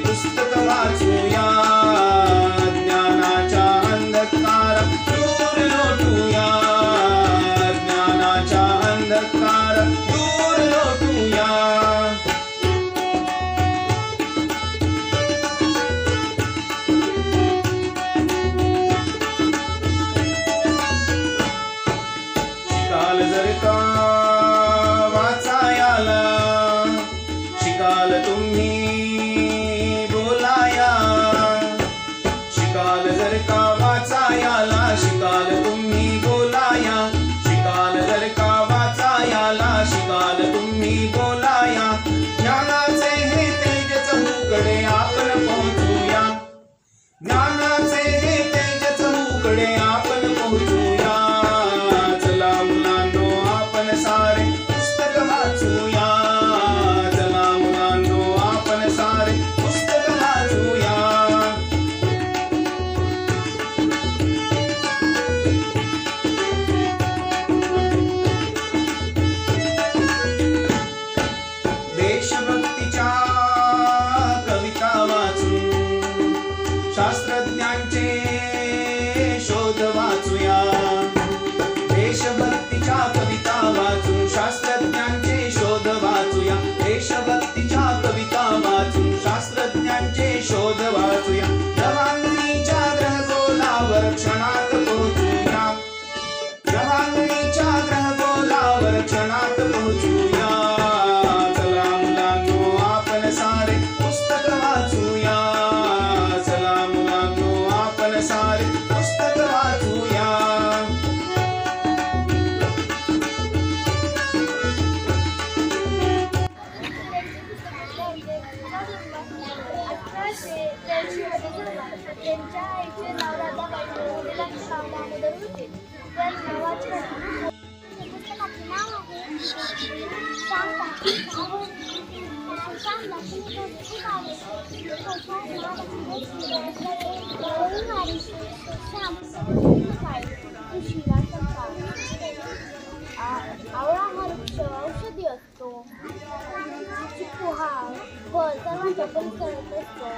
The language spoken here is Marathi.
पुस्तक वाचूया ज्ञानाच्या अंधकार दूर लोटूया ज्ञानाच्या अंधकार दूर लोटूया. काल जर का वाचायला शिकाल तुम्ही comigo. शास्त्रज्ञांचे सार पुस्तक वाचूया Thank you. आवळा हा वृक्ष औषधी असतो चिकू हा फळ सर्वांच्या परिसरात असतो.